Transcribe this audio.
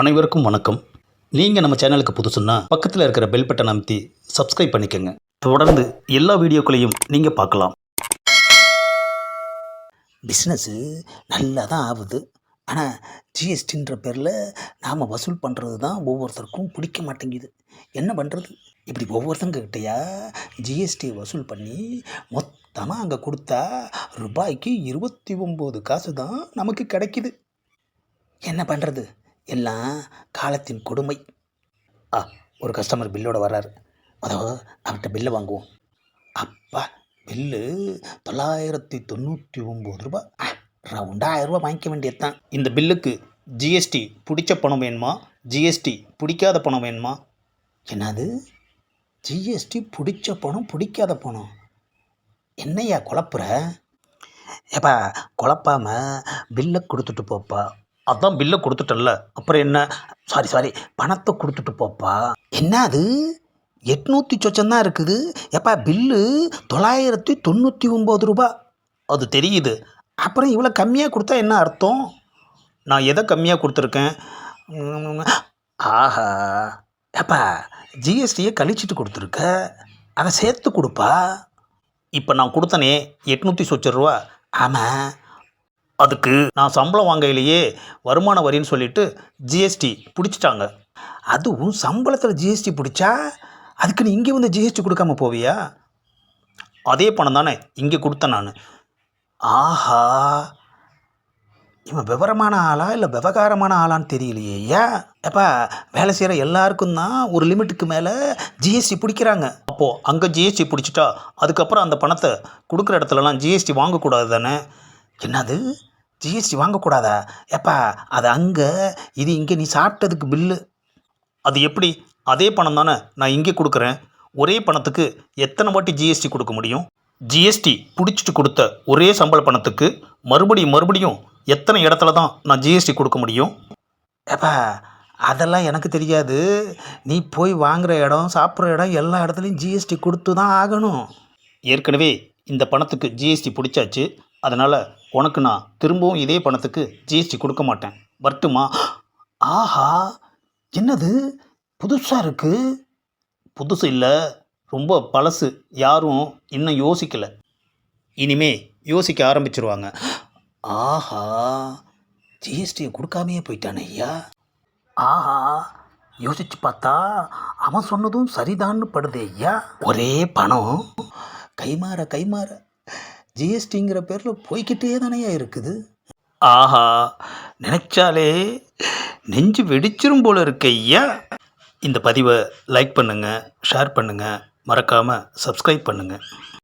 அனைவருக்கும் வணக்கம். நீங்கள் நம்ம சேனலுக்கு புதுசுன்னா பக்கத்தில் இருக்கிற பெல் பட்டன் அமைத்தி சப்ஸ்கிரைப் பண்ணிக்கோங்க. தொடர்ந்து எல்லா வீடியோக்களையும் நீங்கள் பார்க்கலாம். பிஸ்னஸ்ஸு நல்லா தான் ஆகுது ஆனால் ஜிஎஸ்டின்ற பேரில் நாம் வசூல் பண்ணுறது தான் ஒவ்வொருத்தருக்கும் பிடிக்க மாட்டேங்குது. என்ன பண்ணுறது இப்படி ஒவ்வொருத்தங்ககிட்டயா ஜிஎஸ்டியை வசூல் பண்ணி மொத்தமாக அங்கே கொடுத்தா ரூபாய்க்கு இருபத்தி ஒம்பது காசு தான் நமக்கு கிடைக்கிது. என்ன பண்ணுறது எல்லாம் காலத்தின் கொடுமை. ஆ ஒரு கஸ்டமர் பில்லோட வர்றாரு. அதோ அவர்கிட்ட பில்லை வாங்குவோம். அப்பா பில்லு தொள்ளாயிரத்தி தொண்ணூற்றி ஒம்பது ரூபா. ரவுண்டாக ரூபா வாங்கிக்க வேண்டியது இந்த பில்லுக்கு ஜிஎஸ்டி பிடிச்ச பணம் வேணுமா? ஜிஎஸ்டி பிடிக்காத பணம் வேணுமா? என்னது? ஜிஎஸ்டி பிடிச்ச பணம் பிடிக்காத பணம்? என்னய்யா குழப்புற? ஏப்பா குழப்பாம பில்லை கொடுத்துட்டு போப்பா. அதான் பில்லை கொடுத்துட்டல்ல அப்புறம் என்ன? சாரி சாரி பணத்தை கொடுத்துட்டு போப்பா. என்ன அது எட்நூற்றி சொச்சம் தான் இருக்குது. ஏப்பா பில்லு தொள்ளாயிரத்தி தொண்ணூற்றி ஒம்பது ரூபா. அது தெரியுது. அப்புறம் இவ்வளோ கம்மியாக கொடுத்தா என்ன அர்த்தம்? நான் எதை கம்மியாக கொடுத்துருக்கேன்? ஆஹா. ஏப்பா ஜிஎஸ்டியை கழிச்சிட்டு கொடுத்துருக்க? அதை சேர்த்து கொடுப்பா. இப்போ நான் கொடுத்தனே எட்நூற்றி சொச்ச ரூபா. ஆமாம் அதுக்கு நான் சம்பளம் வாங்கையிலேயே வருமான வரின்னு சொல்லிட்டு ஜிஎஸ்டி பிடிச்சிட்டாங்க. அதுவும் சம்பளத்தில் ஜிஎஸ்டி பிடிச்சா அதுக்கு நீ இங்கே வந்து ஜிஎஸ்டி கொடுக்காம போவியா? அதே பணம் தானே இங்கே கொடுத்தேன் நான். ஆஹா இவன் விவரமான ஆளா இல்லை விவகாரமான ஆளான்னு தெரியலையே ஏன் ஏப்பா வேலை செய்கிற எல்லாருக்கும் தான் ஒரு லிமிட்டுக்கு மேலே ஜிஎஸ்டி பிடிக்கிறாங்க. அப்போது அங்கே ஜிஎஸ்டி பிடிச்சிட்டா அதுக்கப்புறம் அந்த பணத்தை கொடுக்குற இடத்துலலாம் ஜிஎஸ்டி வாங்கக்கூடாது தானே? என்னது? ஜிஎஸ்டி வாங்கக்கூடாதா? ஏப்பா அது அங்கே இது இங்கே நீ சாப்பிட்டதுக்கு பில்லு. அது எப்படி? அதே பணம் தானே நான் இங்கே கொடுக்குறேன். ஒரே பணத்துக்கு எத்தனை வாட்டி ஜிஎஸ்டி கொடுக்க முடியும்? ஜிஎஸ்டி பிடிச்சிட்டு கொடுத்த ஒரே சம்பள பணத்துக்கு மறுபடியும் மறுபடியும் எத்தனை இடத்துல தான் நான் ஜிஎஸ்டி கொடுக்க முடியும்? ஏப்பா அதெல்லாம் எனக்கு தெரியாது. நீ போய் வாங்குகிற இடம் சாப்பிட்ற இடம் எல்லா இடத்துலையும் ஜிஎஸ்டி கொடுத்து தான் ஆகணும். ஏற்கனவே இந்த பணத்துக்கு ஜிஎஸ்டி பிடிச்சாச்சு. அதனால் உனக்கு நான் திரும்பவும் இதே பணத்துக்கு ஜிஎஸ்டி கொடுக்க மாட்டேன். வரட்டுமா? ஆஹா! என்னது? புதுசாக இருக்குது புதுசு இல்லை. ரொம்ப பழசு. யாரும் இன்னும் யோசிக்கலை. இனிமே யோசிக்க ஆரம்பிச்சிருவாங்க. ஆஹா! ஜிஎஸ்டியை கொடுக்காமையே போயிட்டானே ஐயா. ஆஹா! யோசிச்சு பார்த்தா அவன் சொன்னதும் சரிதான்னு படுது ஐயா. ஒரே பணம். கைமாற கைமாற. ஜிஎஸ்டிங்கிற பேரில் போய்கிட்டே தானேயா இருக்குது? ஆஹா நினைச்சாலே நெஞ்சு வெடிச்சிரும் போல இருக்க ஐயா. இந்த பதிவை லைக் பண்ணுங்கள் ஷேர் பண்ணுங்கள் மறக்காமல் சப்ஸ்கிரைப் பண்ணுங்கள்